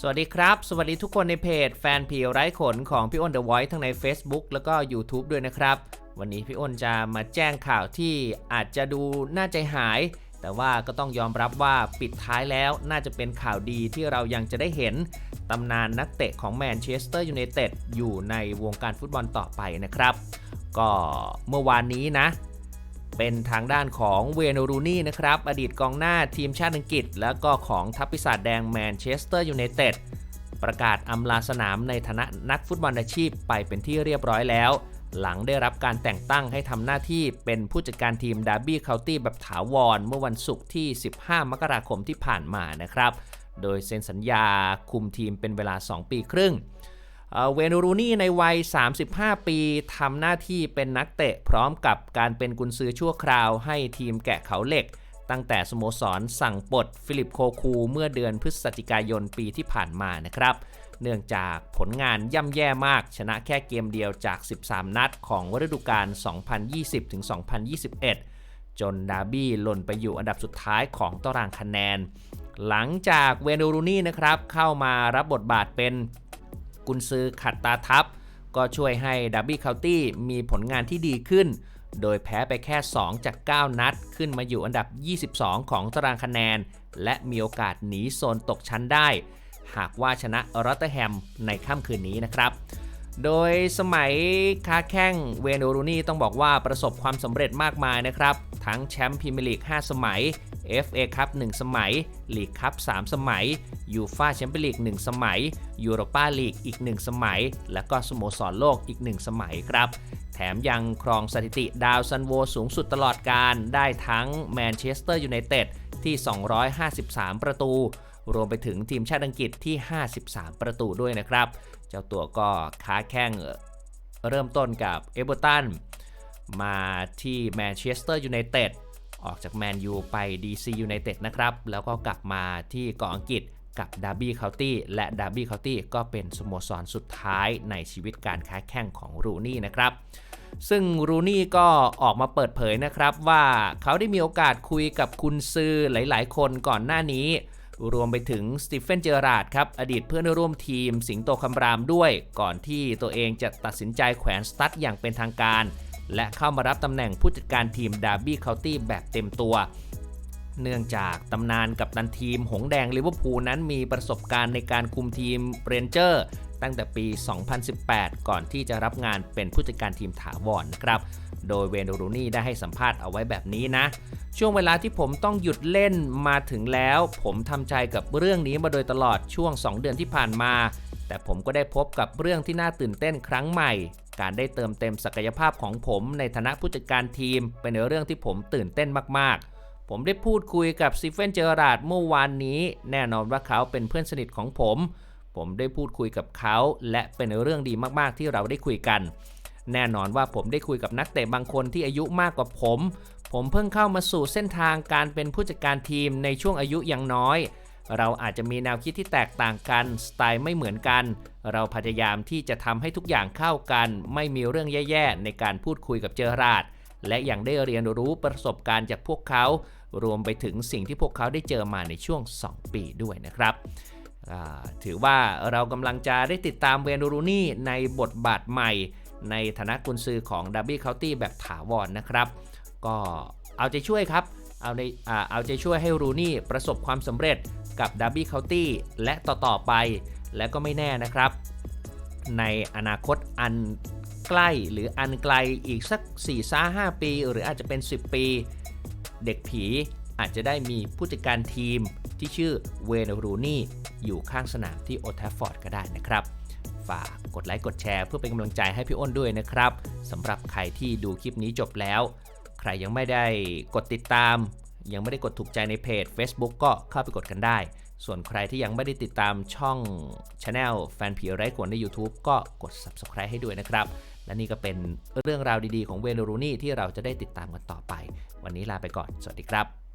สวัสดีครับ สวัสดีทุกคนในเพจแฟนผีไร้ขนของพี่อ้น The Voice ทั้งใน Facebook แล้วก็ YouTube ด้วยนะครับ วันนี้พี่อ้นจะมาแจ้งข่าวที่อาจจะดูน่าใจหาย แต่ว่าก็ต้องยอมรับว่าปิดท้ายแล้วน่าจะเป็นข่าวดีที่เรายังจะได้เห็นตำนานนักเตะของแมนเชสเตอร์ยูไนเต็ดอยู่ในวงการฟุตบอลต่อไปนะครับ ก็เมื่อวานนี้นะ เป็นทางด้านของเวนรูนี่นะครับ อดีตกองหน้าทีมชาติอังกฤษ แล้วก็ของทัพปีศาจแดงแมนเชสเตอร์ยูไนเต็ดประกาศอำลาสนามในฐานะนักฟุตบอลอาชีพไปเป็นที่เรียบร้อยแล้ว หลังได้รับการแต่งตั้งให้ทำหน้าที่เป็นผู้จัดการทีมดาร์บี้เคาน์ตี้แบบถาวร เมื่อวันศุกร์ที่ 15 มกราคมที่ผ่านมานะครับ โดยเซ็นสัญญาคุมทีมเป็นเวลา 2 ปีครึ่ง เวนูรูนี่ในวัย 35 ปีทำหน้าที่เป็นนักเตะพร้อมกับการเป็นกุนซือชั่วคราวให้ทีมแกะเขาเหล็ก ตั้งแต่สโมสรสั่งปลดฟิลิปโคคูเมื่อเดือนพฤศจิกายนปีที่ผ่านมานะครับ เนื่องจากผลงานย่ำแย่มากชนะแค่เกมเดียวจาก 13 นัดของฤดูกาล 2020-2021 จนดาบี้หล่นไปอยู่อันดับสุดท้ายของตารางคะแนน หลังจากเวนูรูนี่นะครับเข้ามารับบทบาทเป็น กุนซือขัดตาทับก็ช่วยให้ดับบี้เคาน์ตี้มีผลงานที่ดีขึ้น โดยแพ้ไปแค่ 2 จาก 9 นัด ขึ้นมาอยู่อันดับ 22 ของตารางคะแนน และมีโอกาสหนีโซนตกชั้นได้ หากว่าชนะรอตเตอร์แฮมในค่ำคืนนี้นะครับโดยสมัยค้าแข้งเวนโอรูนี่ต้องบอกว่าประสบความสำเร็จมากมายนะครับ ทั้งแชมป์พรีเมียร์ลีก 5 สมัย FA คัพ1สมัยลีกคัพ3สมัยยูฟาแชมเปี้ยนลีก1สมัยยูโรปาลีกอีก 1 สมัย และก็สโมสรโลกอีก 1 สมัยครับ แถมยังครองสถิติดาวซันโวสูงสุดตลอดการได้ทั้งแมนเชสเตอร์ยูไนเต็ดที่ 253 ประตู รวมไปถึงทีมชาติอังกฤษที่ 53 ประตูด้วยนะครับ เจ้าตัวก็ค้าแข้งเริ่มต้นกับเอเบอร์ตันมาที่แมนเชสเตอร์ยูไนเต็ด ออกจากแมนยูไป DC United นะครับ แล้วก็กลับมาที่เกาะอังกฤษกับดาร์บี้เคานตี้และดาร์บี้เคานตี้ก็เป็นสโมสรสุดท้ายในชีวิตการค้าแข่งของรูนี่นะครับ ซึ่งรูนี่ก็ออกมาเปิดเผยนะครับว่าเขาได้มีโอกาสคุยกับคุณซือหลาย ๆ คนก่อนหน้านี้ รวมไปถึงสตีเฟนเจอราดครับ อดีตเพื่อนร่วมทีมสิงโตคำรามด้วย ก่อนที่ตัวเองจะตัดสินใจแขวนสตั๊ดอย่างเป็นทางการ และเข้ามารับตำแหน่งผู้จัดการทีมดาร์บี้เคานตี้แบบเต็มตัว เนื่องจากตำนานกับตันทีมหงแดงลิเวอร์พูลนั้นมีประสบการณ์ในการคุมทีมเรนเจอร์ตั้งแต่ปี 2018 ก่อนที่จะรับงานเป็นผู้จัดการทีมถาวรนะครับ โดยเวนรูนี่ได้ให้สัมภาษณ์เอาไว้แบบนี้นะ ช่วงเวลาที่ผมต้องหยุดเล่นมาถึงแล้ว ผมทำใจกับเรื่องนี้มาโดยตลอดช่วง 2 เดือนที่ผ่านมา แต่ผมก็ได้พบกับเรื่องที่น่าตื่นเต้นครั้งใหม่ การได้เติมเต็มศักยภาพของผมในฐานะผู้จัดการทีม เป็นเรื่องที่ผมตื่นเต้นมากๆ ผมได้พูดคุยกับซีเฟนเจอราร์ดเมื่อวานนี้ แน่นอนว่าเขาเป็นเพื่อนสนิทของผม ผมได้พูดคุยกับเขา และเป็นเรื่องดีมากๆที่เราได้คุยกัน แน่นอนว่าผมได้คุยกับนักเตะบางคนที่อายุมากกว่าผม ผมเพิ่งเข้ามาสู่เส้นทางการเป็นผู้จัดการทีมในช่วงอายุยังน้อย เราอาจจะมีแนวคิดที่แตกต่างกัน สไตล์ไม่เหมือนกัน เราพยายามที่จะทำให้ทุกอย่างเข้ากัน ไม่มีเรื่องแย่ๆ ในการพูดคุยกับเจอราดและยังได้เรียนรู้ประสบการณ์จากพวกเขา รวมไปถึงสิ่งที่พวกเขาได้เจอมาในช่วง 2 ปีด้วยนะครับถือว่าเรากำลังจะได้ติดตามเวนรูนี่ในบทบาทใหม่ ในฐานะกุนซือของดับบี้เคานตี้แบบถาวรนะครับ ก็เอาใจช่วยครับ เอาในอ่าเอาใจช่วยให้รูนี่ประสบความสำเร็จกับดับบี้เคาน์ตี้และต่อๆไป และก็ไม่แน่นะครับ ในอนาคตอันใกล้หรืออันไกลอีกสัก4 5 5ปี หรืออาจจะเป็น 10 ปี เด็กผีอาจจะได้มีผู้จัดการทีมที่ชื่อเวนรูนี่อยู่ข้างสนามที่โอทฟฟอร์ดก็ได้นะครับ ฝากกดไลค์กดแชร์เพื่อเป็นกำลังใจให้พี่อ้นด้วยนะครับสำหรับใครที่ดูคลิปนี้จบแล้ว รยังไม่ได้กดติดตาม ยังไม่ได้กดถูกใจในเพจ Facebook ก็เข้าไปกดกันได้ ส่วนใครที่ยังไม่ได้ติดตามช่อง Channel แฟนผีไร้กวนใน YouTube ก็กด Subscribe ให้ด้วยนะครับ และนี่ก็เป็นเรื่องราวดีๆของเวนูรูนี่ที่เราจะได้ติดตามกันต่อไป วันนี้ลาไปก่อน สวัสดีครับ